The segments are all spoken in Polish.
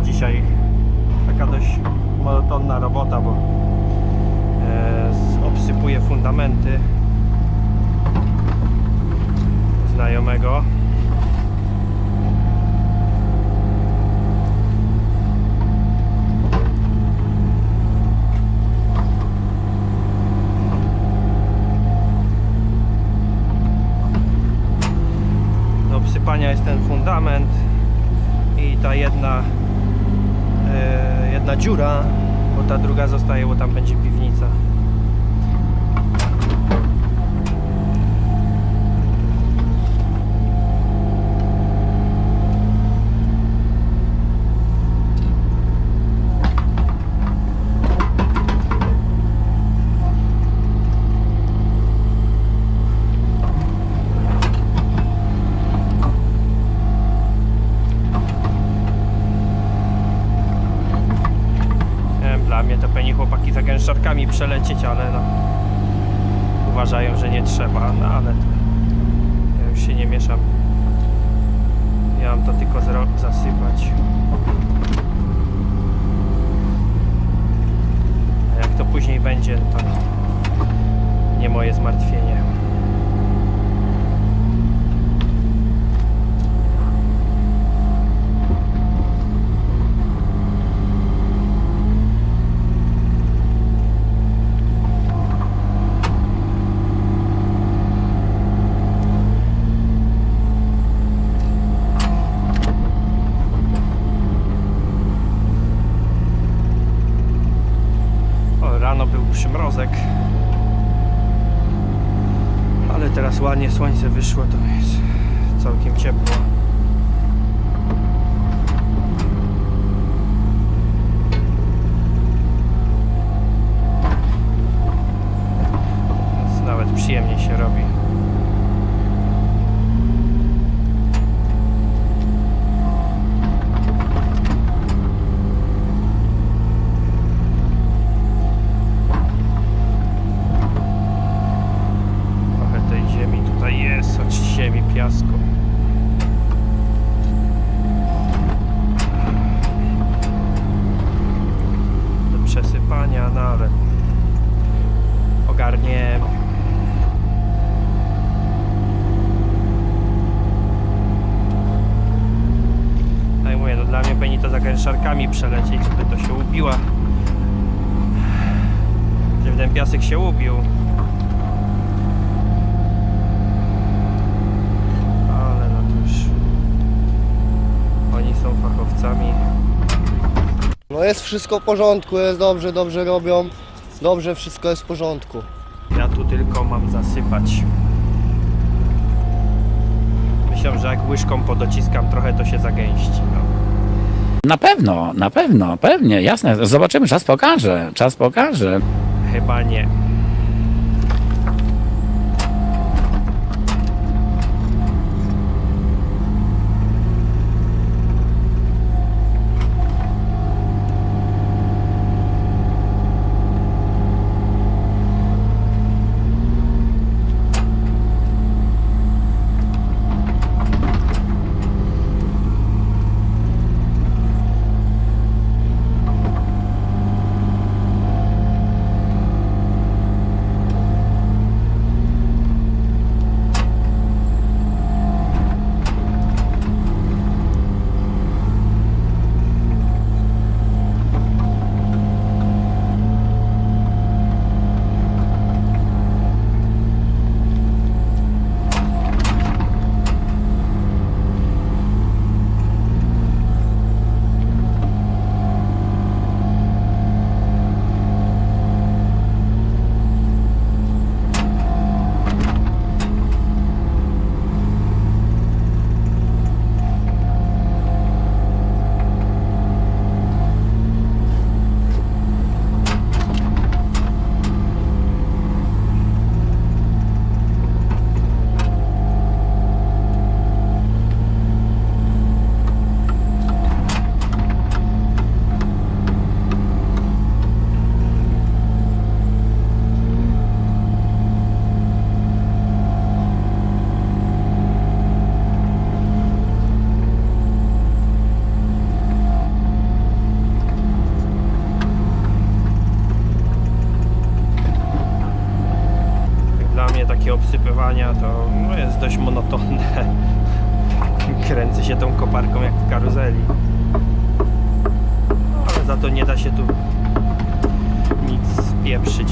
dzisiaj taka dość monotonna robota, bo e, obsypuję fundamenty znajomego. Do obsypania jest ten fundament i ta jedna jedna dziura, bo ta druga zostaje, bo tam będzie piwnica. Nie wiem, dla mnie to pewnie gęszczarkami przelecieć, ale no, uważają, że nie trzeba, no ale to ja już się nie mieszam. Mam to tylko zasypać. A jak to później będzie, to nie moje zmartwienie. Przymrozek. Ale teraz ładnie słońce wyszło, to jest całkiem ciepło. Za gęszczarkami przelecieć, żeby to się ubiła. Żeby ten piasek się ubił. Ale no to już oni są fachowcami. No jest wszystko w porządku, jest dobrze, dobrze robią. Dobrze, wszystko jest w porządku. Ja tu tylko mam zasypać. Myślę, że jak łyżką podociskam trochę to się zagęści. No. Na pewno, na pewno, pewnie, jasne. Zobaczymy, czas pokaże, czas pokaże. Chyba nie. Się tu nic spieprzyć.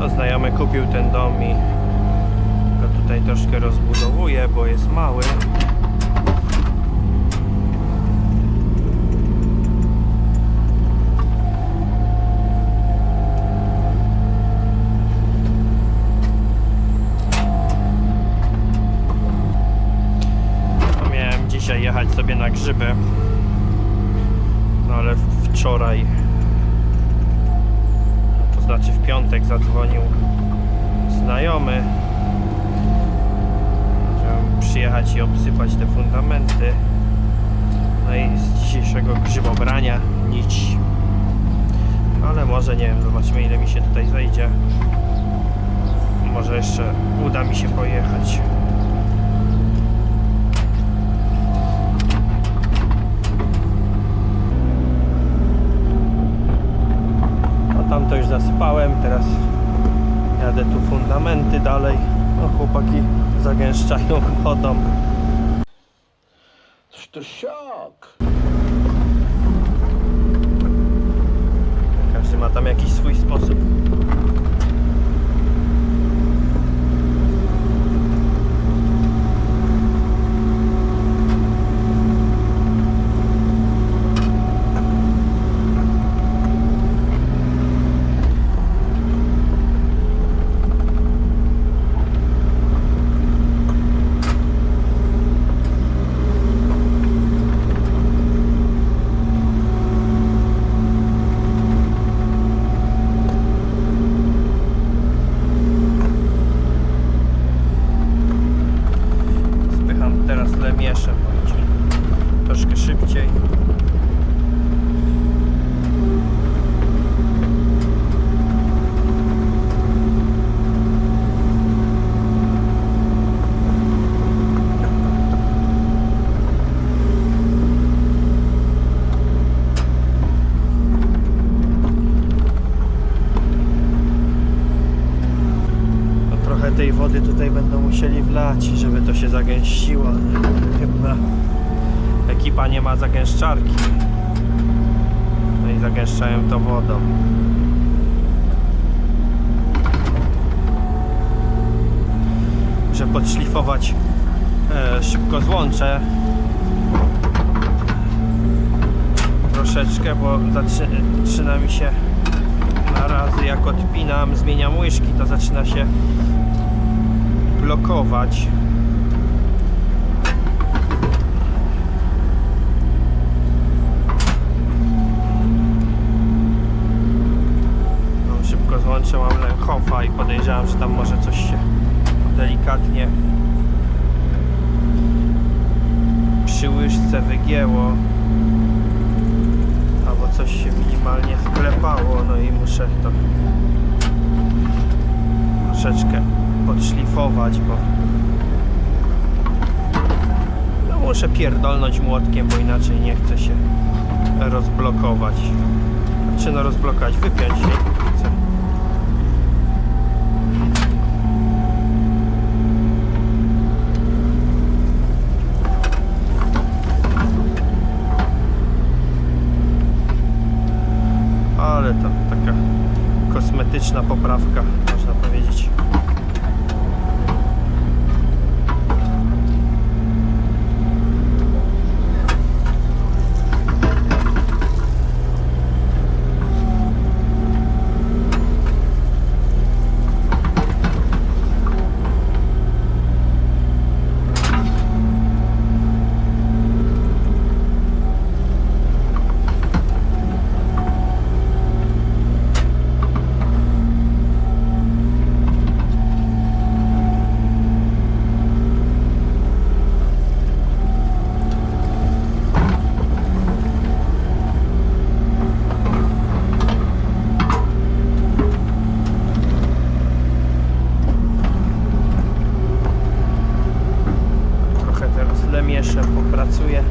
No, znajomy kupił ten dom i go tutaj troszkę rozbudowuje, bo jest mały. No, miałem dzisiaj jechać sobie na grzyby, no ale wczoraj to znaczy w piątek zadzwonił znajomy, żeby przyjechać i obsypać te fundamenty. No i z dzisiejszego grzybobrania nić. Ale może nie wiem, zobaczymy ile mi się tutaj zejdzie. Może jeszcze uda mi się pojechać. Tam to już zasypałem, teraz jadę tu fundamenty dalej. No chłopaki zagęszczają wodą. To szok. Każdy ma tam jakiś swój sposób. Spycham teraz lemieszem, bo będzie troszkę szybciej. No trochę tej wody tutaj będą musieli wlać, żeby to się zagęściło. Chyba ekipa nie ma zagęszczarki. No i zagęszczają to wodą. Muszę podszlifować e, szybko złącze troszeczkę, bo zaczy- zaczyna mi się na razy jak odpinam, zmieniam łyżki, to zaczyna się blokować. Mam szybko złączę, mam Lenhofa i podejrzewam, że tam może coś się delikatnie przy łyżce wygięło albo coś się minimalnie sklepało, no i muszę to troszeczkę podszlifować, bo no Muszę pierdolnąć młotkiem, bo inaczej nie chcę się rozblokować. Czy no rozblokować, wypiąć się. Ale to taka kosmetyczna poprawka, można powiedzieć. Trochę teraz lemieszem popracuję.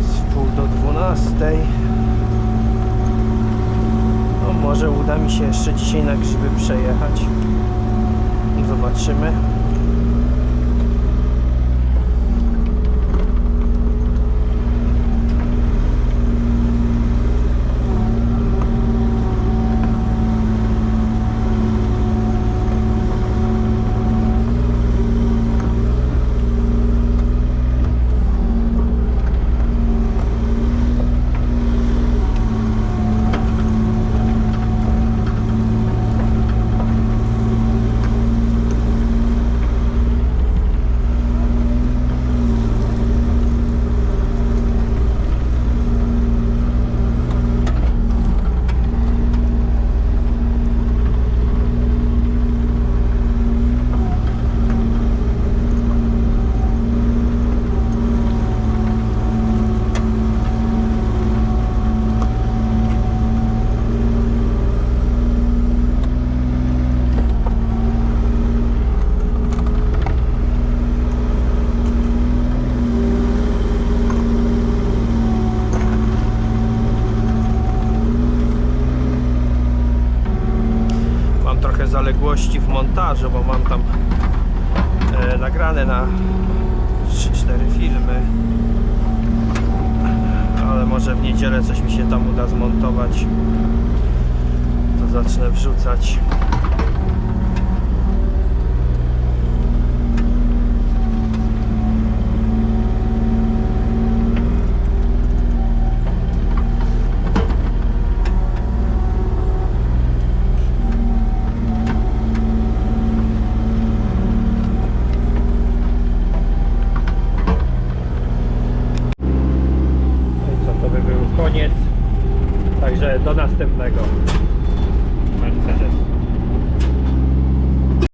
z pół do dwunastej. No może uda mi się jeszcze dzisiaj na grzyby przejechać. Zobaczymy. Mam trochę zaległości w montażu, bo mam tam e, nagrane na 3-4 filmy. Ale może w niedzielę coś mi się tam uda zmontować. To zacznę wrzucać.